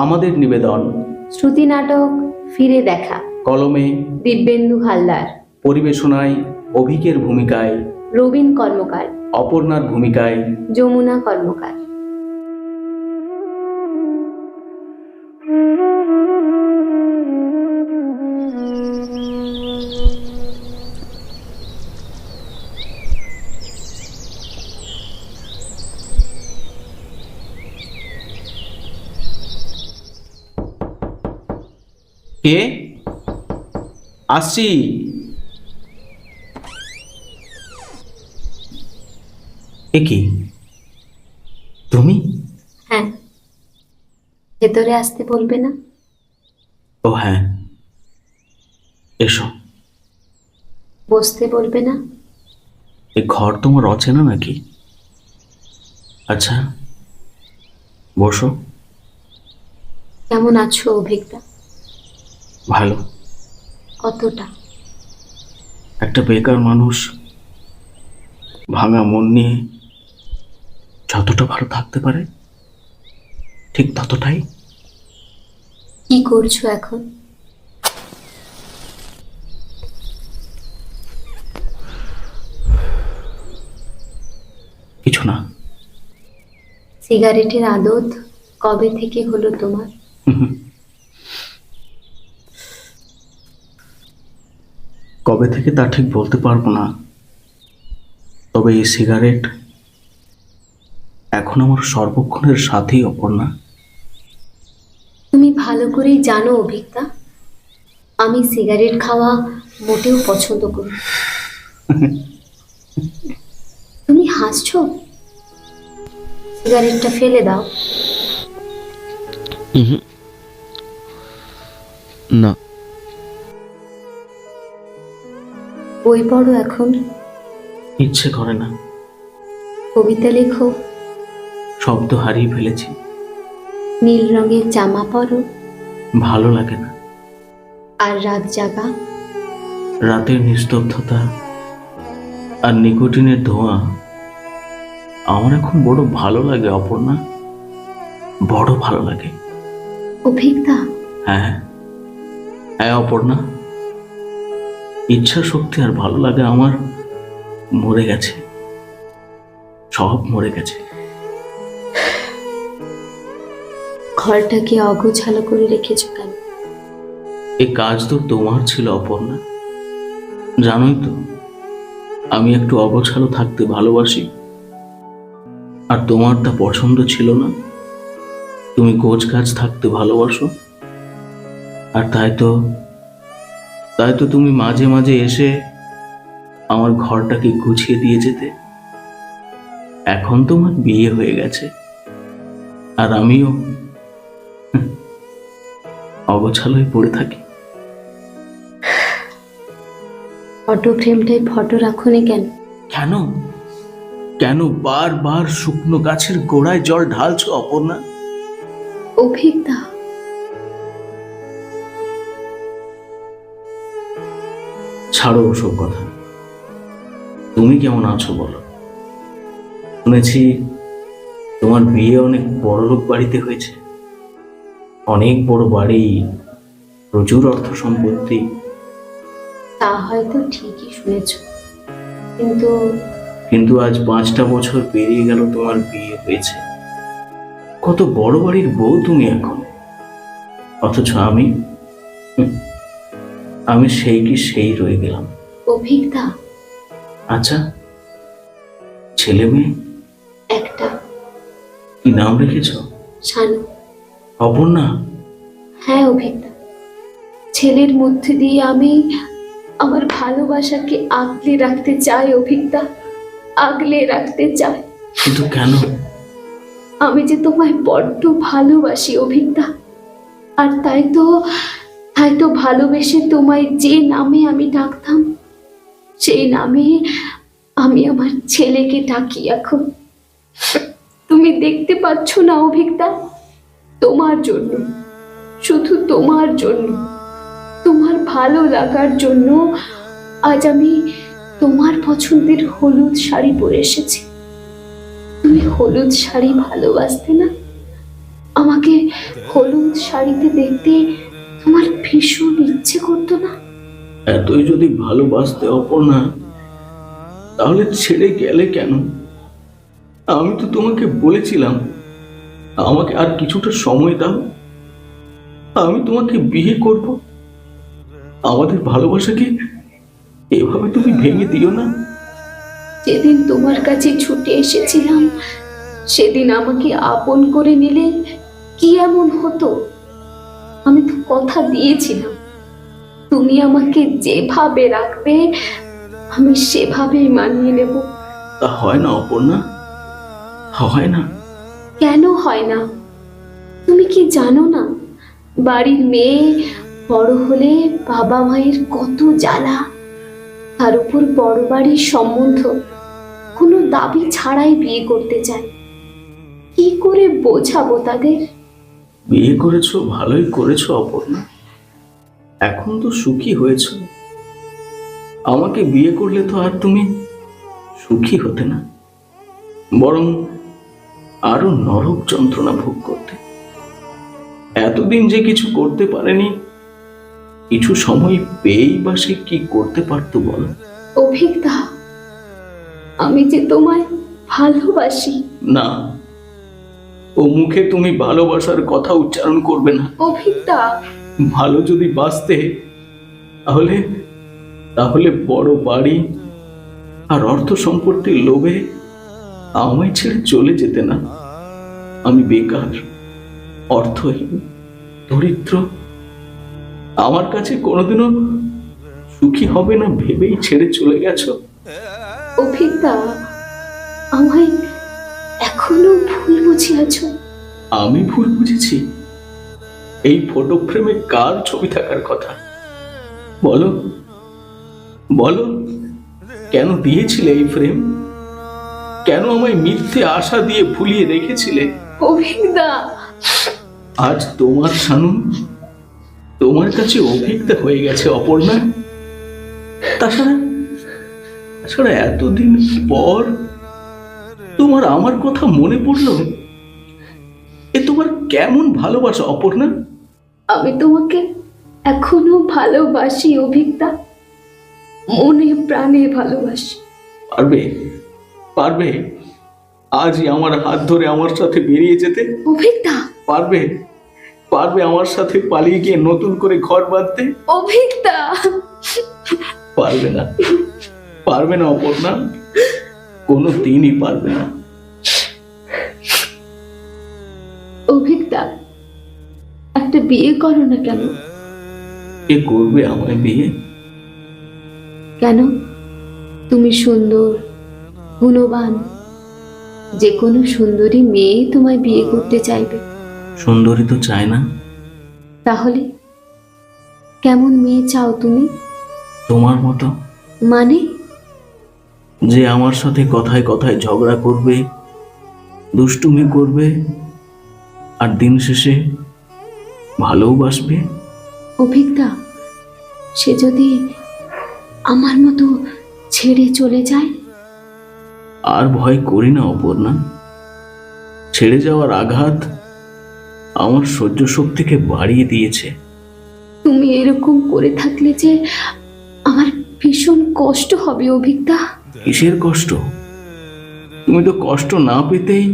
আমাদের নিবেদন। শ্রুতি নাটক ফিরে দেখা। কলমে দিব্যেন্দু হালদার। পরিবেশনায় অভিকের ভূমিকায় রবীন কর্মকার। অপর্ণার ভূমিকায় যমুনা কর্মকার। কে? আসছি এ কি? তুমি? হ্যাঁ। ভেতরে আসতে বলবে না? ও হ্যাঁ। এসো। বসতে বলবে না? এ ঘর তোমার অচেনা নাকি? আচ্ছা বসো। কেমন আছো অভিজ্ঞতা ভালো। কতটা? একটা বেকার মানুষ ভাঙা মন নিয়ে যতটা ভালো থাকতে পারে ঠিক ততটাই। কি করছ এখন? কিছু না। সিগারেটের আদত কবে থেকে হলো তোমার? কবে থেকে তা ঠিক বলতে পারব না। তবে এই সিগারেট এখন আমার সর্বক্ষণের সাথেই অপর্ণা। তুমি ভালো করেই জানো অভিজ্ঞতা আমি সিগারেট খাওয়া মোটেও পছন্দ করি তুমি হাসছো? সিগারেটটা ফেলে দাও। না। বই পড়ো এখন। ইচ্ছে করে না। কবিতা লেখো। শব্দ হারিয়ে ফেলেছি। নীল রঙের জামা পরো। ভালো লাগে না। আর রাত জাগা। রাতের নিস্তব্ধতা আর নিকোটিনের ধোঁয়া আমার এখন বড় ভালো লাগে অপর্ণা। বড় ভালো লাগে। অভিজ্ঞতা? হ্যাঁ। হ্যাঁ অপর্ণা। ইচ্ছা শক্তি আর ভালো লাগে আমার মরে গেছে। সব মরে গেছে। ঘরটাকে অগোছালো করে রেখেছো কেন? এ কাজ তো তোমার ছিল অপর্ণা। জানোই তো আমি একটু অগোছালো থাকতে ভালোবাসি। আর তোমার তা পছন্দ ছিল না। তুমি গোছ গাছ থাকতে ভালোবাসো। আর তাই তো তাই তো তুমি মাঝে মাঝে এসে আমার ঘরটাকে গুছিয়ে দিয়ে যেতে। এখন তোমার বিয়ে হয়ে গেছে। আর আমিও হুঁ, অগোছালোই পড়ে থাকি। ফটো ফ্রেমটাই ফটো রাখোনি কেন? কেন? কেন বারবার শুকনো গাছের গোড়ায় জল ঢালছো অপর্ণা? অভিজ্ঞতা ছাড়ো ওসব কথা। তুমি কেমন আছো বলো? শুনেছি তোমার বিয়ে অনেক বড় লোক বাড়িতে হয়েছে। অনেক বড় বাড়ি প্রচুর অর্থ সম্পত্তি। তা হয়তো ঠিকই শুনেছ। কিন্তু কিন্তু আজ পাঁচটা বছর পেরিয়ে গেল তোমার বিয়ে হয়েছে। কত বড় বাড়ির বউ তুমি এখন? অথচ আমি আমি সেই কি সেই রয়ে গেলাম। অভিজ্ঞতা? আচ্ছা ছেলে মেয়ে? একটা। কি নাম রেখেছ? শানু। অপর্ণা? হ্যাঁ অভিজ্ঞতা। ছেলের মধ্যে দিয়ে আমি আমার ভালোবাসাকে আগলে রাখতে চাই অভিজ্ঞতা। আগলে রাখতে চাই। কিন্তু কেন? আমি যে তোমায় বড্ড ভালোবাসি অভিজ্ঞতা। আর তাই তো তাই তো ভালোবেসে তোমায় যে নামে আমি ডাকতাম, সেই নামে আমি আমার ছেলেকে ডাকি এখন। তুমি দেখতে পাচ্ছ না অভিজ্ঞতা তোমার জন্য, শুধু তোমার জন্য, তোমার ভালো লাগার জন্য আজ আমি তোমার পছন্দের হলুদ শাড়ি পরে এসেছি। তুমি হলুদ শাড়ি ভালোবাসতে না? আমাকে হলুদ শাড়িতে দেখতে তোমার ভীষণ ইচ্ছে করতো না। এতই যদি ভালোবাসতে অপর্ণা তাহলে ছেড়ে গেলে কেন? আমি তো তোমাকে বলেছিলাম আমাকে আর কিছুটা সময় দাও। আমি তোমাকে বিয়ে করব। আমাদের ভালোবাসাকে এভাবে তুমি ভেঙে দিও না। যেদিন তোমার কাছে ছুটে এসেছিলাম সেদিন আমাকে আপন করে নিলে কি এমন হতো? আমি তো কথা দিয়েছিলাম। তুমি আমাকে যেভাবে রাখবে আমি সেভাবেই মানিয়ে নেব। তা হয় না অপর্ণা। হয় না। কেন হয় না? তুমি কি জানো না? বাড়ির মেয়ে বড় হলে বাবা মায়ের কত জ্বালা। তার উপর বড় বাড়ির সম্বন্ধ। কোনো দাবি ছাড়াই বিয়ে করতে চায়। কি করে বোঝাবো তাদের? বিয়ে করেছ ভালোই করেছ অপর্ণা। এখন তো সুখী হয়েছো। আমাকে বিয়ে করলে তো আর তুমি সুখী হতে না। বরং আরও নরক যন্ত্রণা ভোগ করতে। এতদিন যে কিছু করতে পারেনি কিছু সময় পেয়েই বা সে কি করতে পারতো বলো? অভিজ্ঞতা আমি যে তোমায় ভালোবাসি। না। ও মুখে তুমি ভালোবাসার কথা উচ্চারণ করবে না। অভিজ্ঞতা ভালো যদি বাঁচতে তাহলে তাহলে বড় বাড়ি আর অর্থ সম্পত্তির লোভে আমায় ছেড়ে চলে যেতে না। আমি বেকার অর্থহীন দরিদ্র। আমার কাছে কোনোদিনও সুখী হবে না ভেবেই ছেড়ে চলে গেছো। অভিজ্ঞতা আমায় এখনও ভুল বুঝিয়াছ আমি ভুল বুঝেছি। এই ফটো ফ্রেমে কার ছবি থাকার কথা? বলো। বলো। কেন দিয়েছিলে এই ফ্রেম কেন আমায় মিথ্যে আশা দিয়ে ভুলিয়ে রেখেছিলে? অভিজ্ঞতা আজ তোমার শানু তোমার কাছে অভিজ্ঞতা হয়ে গেছে অপর্ণা। তাছাড়া তাছাড়া এতদিন পর তোমার আমার কথা মনে পড়ল? এ তোমার কেমন ভালোবাসা অপর্ণা? আমি তোমাকে এখনও ভালোবাসি অভিজ্ঞতা মনে প্রাণে ভালোবাসি। পারবে? পারবে? আজই আমার হাত ধরে আমার সাথে বেরিয়ে যেতে? অভিজ্ঞতা পারবে? পারবে আমার সাথে পালিয়ে গিয়ে নতুন করে ঘর বাঁধতে? অভিজ্ঞতা পারবে না। পারবে না অপর্ণা। কোনো দিনই পারবে না। অভিজ্ঞতা একটা বিয়ে করো না কেন? কে করবে আমায় বিয়ে? কেন? তুমি সুন্দর গুণবান যে কোনো সুন্দরী মেয়ে তোমায় বিয়ে করতে চাইবে। সুন্দরী তো চায় না। তাহলে কেমন মেয়ে চাও তুমি? তোমার মতো। মানে? যে আমার সাথে কথায় কথায় ঝগড়া করবে দুষ্টুমি করবে আর দিন শেষে ভালোবাসবে অভিজ্ঞতা সে যদি আমার মতো ছেড়ে চলে যায়? আর ভয় করি না অপর্ণা। ছেড়ে যাওয়ার আঘাত আমার সহ্য শক্তিকে বাড়িয়ে দিয়েছে। তুমি এরকম করে থাকলে যে আমার ভীষণ কষ্ট হবে অভিজ্ঞতা কিসের কষ্ট? তুমি তো কষ্ট না পেতেই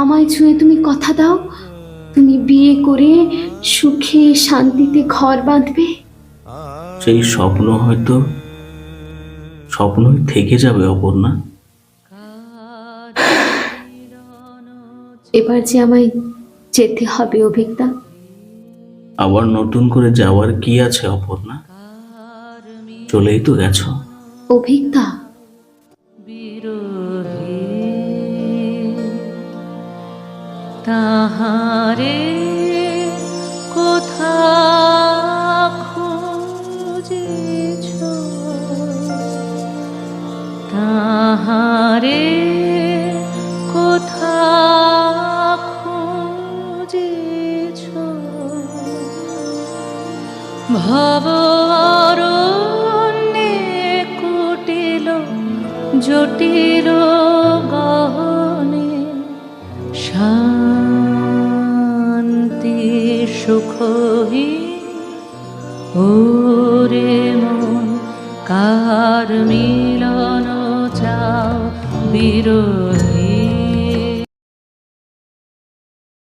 আমায় ছুঁয়ে তুমি কথা দাও। তুমি বিয়ে করে সুখে শান্তিতে ঘর বাঁধবে। সেই স্বপ্ন হয়তো স্বপ্নই থেকে যাবে অপর্ণা। এবার যে আমায় যেতে হবে অভিজ্ঞতা। আবার নতুন করে যাওয়ার কি আছে অপর্ণা? চলেই তো গেছো। অভিজ্ঞতা। তাহারে কোথা তাহারে কোথা ভব কুটিল জটিল গহনে অতি সুখহীন ওরে মন কার মিলন চাও বিরহে